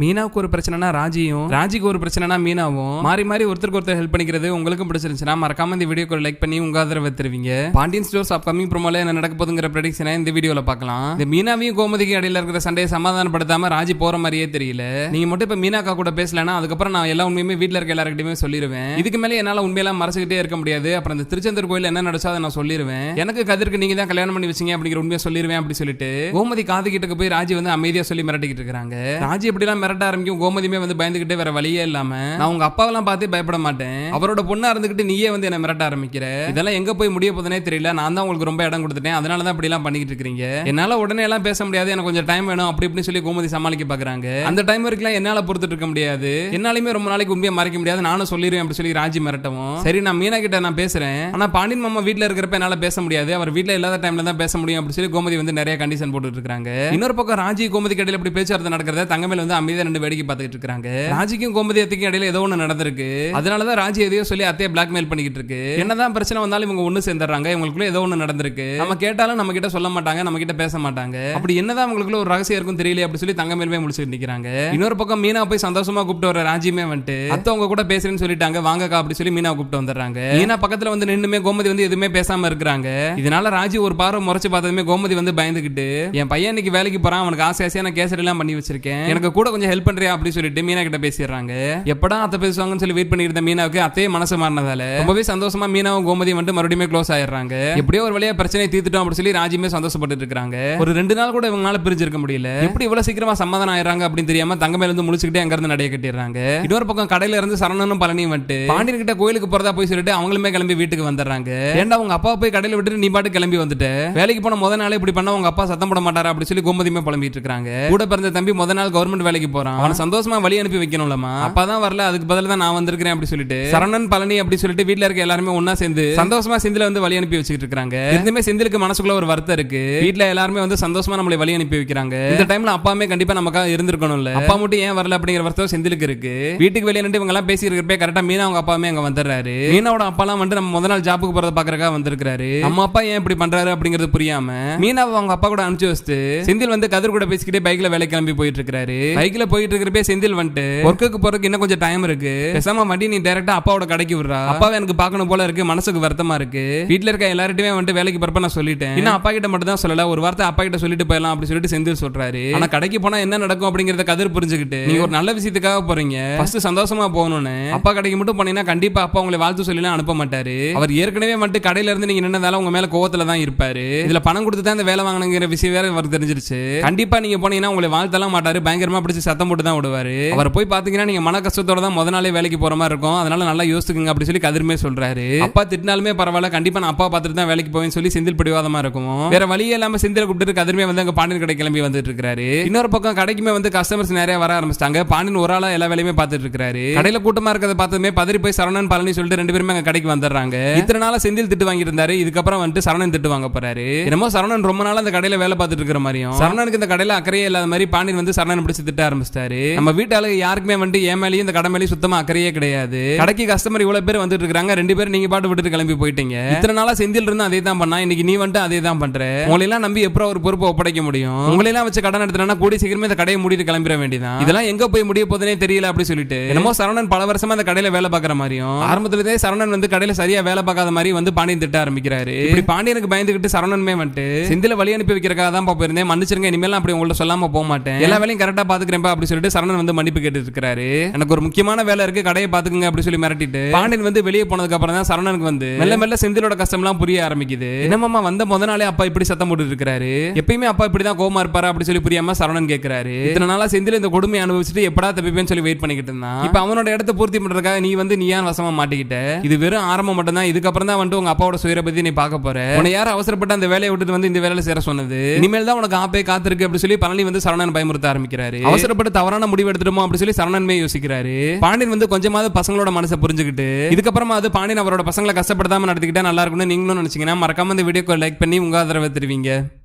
மீனாவுக்கு ஒரு பிரச்சனைனா ராஜியும் ராஜிக்கு ஒரு பிரச்சனைனா மீனாவும். மாறி மாறி ஒருத்தருக்கு ஒருத்தர் ஹெல்ப் பண்ணிக்கிறது உங்களுக்கும் பிடிச்சிருந்துச்சுன்னா மறக்காம இந்த வீடியோக்கு லைக் பண்ணி உங்க ஆதரவை தருவீங்க. பாண்டியன் ஸ்டோர்ஸ் அப்கமிங் ப்ரோமோல என்ன நடக்க போதுங்கிற ப்ரெடிக்ஷனை இந்த வீடியோல பார்க்கலாம். இந்த மீனாவையும் கோமதிக்கு இடையில இருக்கிற சண்டையை சமாதானப்படுத்தாம ராஜி போற மாதிரியே தெரியல. நீங்க மட்டும் இப்ப மீனாக்கா கூட பேசலன்னா அதுக்கப்புறம் நான் எல்லா உண்மையுமே வீட்டில் இருக்க எல்லாருக்கிட்டையுமே சொல்லிடுவேன் இதுக்கு மேலே என்னால உண்மையெல்லாம் மறைச்சிக்கிட்டே இருக்க முடியாது. அப்புறம் இந்த திருச்செந்தூர் கோயில் என்ன நடச்சோ அதை நான் சொல்லிடுவேன் எனக்கு கதிர்க்கு நீங்க தான் கல்யாணம் பண்ணி வச்சீங்க அப்படிங்கிற உண்மையை சொல்லிடுவேன் அப்படி சொல்லிட்டு கோமதி காது கிட்ட போய் ராஜி வந்து அமைதியா சொல்லி மிரட்டிக்கிட்டு இருக்காங்க. ராஜி எப்படிலாம் மிரட்ட ஆரம்பிக்கும் கோமதியுமே வந்து பயந்துகிட்டே வேற வழியே இல்லாம நான் உங்க அப்பாவெல்லாம் பார்த்து பயப்பட மாட்டேன். அவரோட பொண்ணா இருந்துகிட்டு நீயே வந்து என்ன மிரட்ட ஆரம்பிக்கிற? இதெல்லாம் எங்க போய் முடிய போதுனே தெரியல. நான் தான் உங்களுக்கு ரொம்ப இடம் கொடுத்துட்டேன். அதனால தான் இப்படி எல்லாம் பண்ணிக்கிட்டு இருக்கீங்க என்னால உடனே எல்லாம் பேச முடியாது. எனக்கு கொஞ்சம் டைம் வேணும். அப்படி இப்படின்னு சொல்லி கோமதி சமாளிக்க பாக்குறாங்க. அந்த டைம் வரைக்கும் என்னால பொறுத்துட்டு இருக்க முடியாது. என்னாலுமே ரொம்ப நாளைக்கு உண்மையை மறைக்க முடியாது. நானும் சொல்லிடுவேன் அப்படி சொல்லி ராஜி மிரட்டவும். சரி நான் மீனா கிட்ட நான் பேசுறேன். ஆனா பாண்டியன் மாமா வீட்டுல இருக்கிறப்ப என்னால பேச முடியாது. அவர் வீட்டுல இல்லாத டைம்ல தான் பேச முடியும். அப்படி சொல்லி கோமதி வந்து நிறைய கண்டிஷன் போட்டுட்டு இருக்காங்க இன்னொரு பக்கம் ராஜி கோமதி கடையில் இப்படி பேச்சுவார்த்தை நடக்கிறத தங்கமேல வந்து அமைதியா ரெண்டு வேடிக்கை பார்த்துட்டு இருக்காங்க ராஜிக்கும் கோமதி அத்தைக்கும் இடையில ஏதோ ஒன்று நடந்திருக்கு. அதனாலதான் ராஜி எதையோ சொல்லி அத்தையை பிளாக்மெயில் பண்ணிக்கிட்டு இருக்கு என்னதான் பிரச்சனை வந்தாலும் இவங்க ஒண்ணு சேர்ந்துறாங்க இவங்களுக்குள்ள ஏதோ ஒன்று நடந்திருக்கு. நம்ம கேட்டாலும் நம்ம கிட்ட சொல்ல மாட்டாங்க நம்ம கிட்ட பேச மாட்டாங்க. அப்படி என்னதான் அவங்களுக்குள்ள ஒரு ரகசியம் இருக்கும் தெரியல அப்படி சொல்லி தங்கமேலுமே முடிச்சுட்டு நிக்கிறாங்க. இன்னொரு பக்கம் மீனா போய் சந்தோஷமா கூப்பிட்டு வர ராஜியுமே வந்துட்டு அத்தை உங்க கூட பேசுறேன்னு சொல்லிட்டாங்க. வாங்கக்கா அப்படி சொல்லி மீனா கூப்பிட்டு வந்துடுறாங்க. மீனா பக்கத்துல வந்து நின்னுமே கோமதி வந்து எதுவுமே பேசாம இருக்கிறாங்க. இதனால ராஜி ஒரு பார்வை முறைச்சு பார்த்ததுமே கோமதி வந்து பயந்துகிட்டு என் பையன் இன்னைக்கு வேலைக்கு போறான் அவனுக்கு ஆசை ஆசையா நான் கேசரி எல்லாம் பண்ணி வச்சிருக்கேன். எனக்கு கூட கொஞ்சம் ஹெல்ப் பண்றியா அப்படின்னு சொல்லிட்டு மீனா கிட்ட பேசிடுறாங்க. எப்படா அத்தை பேசுவாங்கன்னு சொல்லி வெயிட் பண்ணி இருந்த மீனாவுக்கு அத்தையே மனசு மாறினதால ரொம்பவே சந்தோஷமா மீனாவும் கோமதி வந்து மறுபடியும் க்ளோஸ் ஆயிடுறாங்க. எப்படியோ ஒரு வழியா பிரச்சனையை தீர்த்துட்டோம் அப்படின்னு சொல்லி ராஜியுமே சந்தோஷப்பட்டு இருக்காங்க. ஒரு ரெண்டு நாள் கூட இவங்களால பிரிஞ்சிருக்க முடியல. எப்படி இவ்வளவு சீக்கிரமா சமாதானம் ஆயிடுறாங்க அப்படின்னு தெரியாம தங்க மேல இருந்து முடிச்சுக்கிட்டே அங்க இருந்து நடைய கட்டிடுறாங்க. இன்னொரு பக்கம் கடையில இருந்து சரணனும் பழனியும் வந்துட்டு பாண்டியன் கிட்ட கோயிலுக்கு போறதா போய் சொல்லிட்டு அவங்களுமே கிளம்பி வீட்டுக்கு வந்துடுறாங்க. ஏன்டா உங்க அப்பா போய் கடையில விட்டுட்டு நீ பாட்டு கிளம்பி வந்துட்டு? வேலைக்கு போன முத நாளே இப்படி பண்ண உங்க அப்பா சத்தம் போட மாட்டாரா அப்படின்னு சொல்லி கோமதியுமே புலம்பிட்டு இருக்காங்க. கூட பிறந்த தம்பி முத நாள் கவர்மெண்ட் வேலைக்கு போறான். அவன சந்தோஷமா வழி அனுப்பி வைக்கணும்லமா அப்பாதான் வரல அதுக்கு பதிலா தான் நான் வந்திருக்கிறேன் அப்படி சொல்லிட்டு. சரணன் பழனி அப்படி சொல்லிட்டு வீட்ல இருக்க எல்லாருமே ஒண்ணா சேர்ந்து சந்தோஷமா செந்தில வந்து வழி அனுப்பி வச்சுக்கிட்டு இருக்காங்க. இருந்துமே செந்திலுக்கு மனசுக்குள்ள ஒரு வருத்தம் இருக்கு. வீட்ல எல்லாருமே வந்து சந்தோஷமா நம்மளை வழி அனுப்பி வைக்கிறாங்க. இந்த டைம்ல அப்பாமே கண்டிப்பா நமக்காக இருந்திருக்கணும்ல. அப்பா மட்டும் ஏன் வரல அப்படிங்கிற வருத்தம் செந்திலுக்கு இருக்கு. வீட்டுக்கு வெளியே நின்று இவங்க எல்லாம் பேசி இருக்கிறப்ப கரெக்டா மீனா அவங்க அப்பாமே அங்க வந்துடுறாரு. மீனாவோட அப்பாலாம் வந்து நம்ம முத நாள் ஜாப்புக்கு போறத பாக்குறக்கா வந்திருக்காரு நம்ம அப்பா ஏன் இப்படி பண்றாரு அப்படிங்கிறது புரியாம மீனாவை அவங்க அப்பா கூட அனுப்பிச்சு வச்சுட்டு செந்தில் வந்து கதிர் கூட பேசிக்கிட்டே பைக்ல வேலை கிளம்பி போயிட்டு இருக்காரு பைக்ல போயிட்டு இருக்கிறப்பே செந்தில் வந்துட்டு ஒர்க்குக்கு போறதுக்கு இன்னும் கொஞ்சம் டைம் இருக்கு. பேசாம வண்டி நீ டைரக்டா அப்பாவோட கடைக்கு விடுறா. அப்பாவை எனக்கு பார்க்கணும் போல இருக்கு. மனசுக்கு வருத்தமா இருக்கு. வீட்ல இருக்க எல்லார்ட்டுமே வந்துட்டு வேலைக்கு போறப்ப நான் சொல்லிட்டேன். இன்னும் அப்பா கிட்ட மட்டும் தான் சொல்லல. ஒரு வார்த்தை அப்பா கிட்ட சொல்லிட்டு போயிடலாம் அப்படின்னு சொல்லிட்டு செந்தில் சொல்றாரு. ஆனா கடைக்கு போனா என்ன நடக்கும் அப்படிங்கறத கதிர் புரிஞ்சுக்கிட்டு நீங்க ஒரு நல்ல விஷயத்துக்காக போறீங்க. ஃபர்ஸ்ட் சந்தோஷமா போகணும்னு. அப்பா கடைக்கு மட்டும் போனீங்கன்னா கண்டிப்பா அப்பா உங்களை வாழ்த்து சொல்லிலாம் அனுப்ப மாட்டாரு. அவர் ஏற்கனவே வந்துட்டு கடையில இருந்து நீங்க நின்னதால உங்க மேல கோவத்துல தான் இருப்பாரு. இதுல பணம் கொடுத்து தான் இந்த வேலை வாங்கணுங்கிற விஷயம் வேற அவர் தெரிஞ்சிருச்சு. கண்டிப்பா நீங்க போனீங்கன்னா உங்களை வாழ்த்தலாம் மாட்டாரு. பயங்கரமா பிடிச்சி சத்தம் போட்டு தான் விடுவாரு. அவர் போய் பாத்தீங்கன்னா நீங்க மன கஷ்டத்தோட தான் முத நாளே வேலைக்கு போற மாதிரி இருக்கும். அதனால நல்லா யோசிச்சுங்க அப்படி சொல்லி கதிர்மே சொல்றாரு. அப்பா திட்டினாலுமே பரவாயில்ல கண்டிப்பா நான் அப்பா பார்த்துட்டு தான் வேலைக்கு போவேன்னு சொல்லி செந்தில் பிடிவாதமா இருக்கும். வேற வழியே இல்லாம செந்தில கூப்பிட்டு கதிர்மே வந்து அங்க பாண்டியன் கடை கிளம்பி வந்துட்டு இருக்காரு. இன்னொரு பக்கம் கடைக்குமே வந்து கஸ்டமர்ஸ் நிறைய வர ஆரம்பிச்சிட்டாங்க. பாண்டியன் ஒரு ஆளா எல்லா வேலையுமே பார்த்துட்டு இருக்காரு. கடையில கூட்டமா இருக்கிறத பார்த்ததுமே பதறி போய் சரவணன் பழனி சொல்லிட்டு ரெண்டு பேருமே அங்க கடைக்கு வந்துடுறாங்க. இத்தனை நாளா செந்தில் திட்டு வாங்கிட்டு இருந்தாரு இதுக்கப்புறம் வந்துட்டு சரவணன் திட்டு வாங்க போறாரு. என்னமோ சரவணன் ரொம்ப நாளா அந்த கடையில வேலை பார்த்துட்டு இருக்கிற மாதிரியும். சரவணனுக்கு இந்த கடையில அக்கறையே இல்லாத மாதிரி பாண்டியன் வந்து சரவணன் பிடிச்சு திட்ட ஆரம்பிச்சிட்டாரு. நம்ம வீட்டு ஆளுங்க யாருக்குமே வந்து ஏன் மேலேயும் இந்த கடை மேலேயும் சுத்தமா அக்கறையே கிடையாது. கடைக்கு கஸ்டமர் இவ்வளவு பேர் வந்துட்டு இருக்காங்க ரெண்டு பேரும் நீங்க பாட்டு விட்டுட்டு கிளம்பி போயிட்டீங்க. இத்தனை நாளா செந்தில் இருந்து அதே தான் பண்ணா. இன்னைக்கு நீ வந்துட்டு அதே தான் பண்ற. உங்களை எல்லாம் நம்பி எப்பறம் ஒரு பொறுப்பை ஒப்படைக்க முடியும்? உங்களை எல்லாம் வச்சு கடன் எடுத்துனா கூடி சீக்கிரமே இந்த கடையை மூடிட்டு கிளம்பிட வேண்டியதான் இதெல்லாம் எங்க போய் முடிய போதுனே தெரியல அப்படி சொல்லிட்டு. என்னமோ சரவணன் பல வருஷமா அந்த கடையில வேலை பார்க்குற மாதிரியும். ஆரம்பத்துல இருந்தே சரவணன் வந்து கடையில சரியா வேலை பார்க்காத மாதிரி வந்து பாண்டியன் திட்ட ஆரம்பிக்கிறாரு. இப்படி பாண்டியனுக்கு பயந்துகிட்டு சரவணன்மே வந்துட்டு செந்தில வழி அனுப்பி வைக்கிறக்காக தான் போயிருந்தேன். மன்னிச்சிருங்க இனிமேல் அப்படி உங்கள்ட்ட சொல்லாம போக மாட்டேன். எல்லா வேலையும் கரெக்டா பாத்துக்கிறேன். அப்படி சொல்லிட்டு சரணன் வந்து மன்னிப்பு கேட்டு இருக்காரு எனக்கு ஒரு முக்கியமான வேலை இருக்கு கடையை பாத்துக்கங்க அப்படி சொல்லி மிரட்டிட்டு. பாண்டியன் வந்து வெளியே போனதுக்கு அப்புறம் தான் சரணனுக்கு வந்து மெல்ல மெல்ல செந்திலோட கஷ்டம் எல்லாம் புரிய ஆரம்பிக்குது. என்னமாமா வந்த முத நாளே அப்பா இப்படி சத்தம் போட்டு இருக்காரு எப்பயுமே அப்பா இப்படி தான் கோமா இருப்பாரு அப்படி சொல்லி புரியாம சரணன் கேட்கிறாரு இத்தனை நாளா செந்தில் இந்த கொடுமை அனுபவிச்சுட்டு எப்படா தப்பிப்பேன்னு சொல்லி வெயிட் பண்ணிக்கிட்டு இருந்தான். இப்ப அவனோட இடத்த பூர்த்தி பண்றதுக்காக நீ வந்து நீ ஏன் வசமா மாட்டிக்கிட்ட? இது வெறும் ஆரம்பம் மட்டும் தான் இதுக்கப்புறம் தான் வந்துட்டு உங்க அப்பாவோட சுயரை பத்தி நீ பார்க்க போற. உன்னை யாரும் அவசரப்பட்டு அந்த வேலையை விட்டுட்டு வந்து இந்த வேலையில சேர சொன்னது. இனிமேல் தான் உனக்கு ஆப்பே காத்திருக்கு அப்படி சொல்லி பழனி வந்து சரணன் பயமுறுத்த ஆரம்பிக்கிறாரு. அவசர அவசரப்பட்டு தவறான முடிவு எடுத்துட்டோமோ அப்படி சொல்லி சரணன்மே யோசிக்கிறாரு. பாண்டியன் வந்து கொஞ்சமாவது பசங்களோட மனசை புரிஞ்சுக்கிட்டு இதுக்கப்புறமா அது பாண்டியன் அவரோட பசங்களை கஷ்டப்படுத்தாம நடத்திக்கிட்டா நல்லா இருக்கும்னு நீங்களும் நினைச்சீங்கன்னா மறக்காம இந்த வீடியோக்கு லைக் பண்ணி உங்க ஆதரவை தருவீங்க.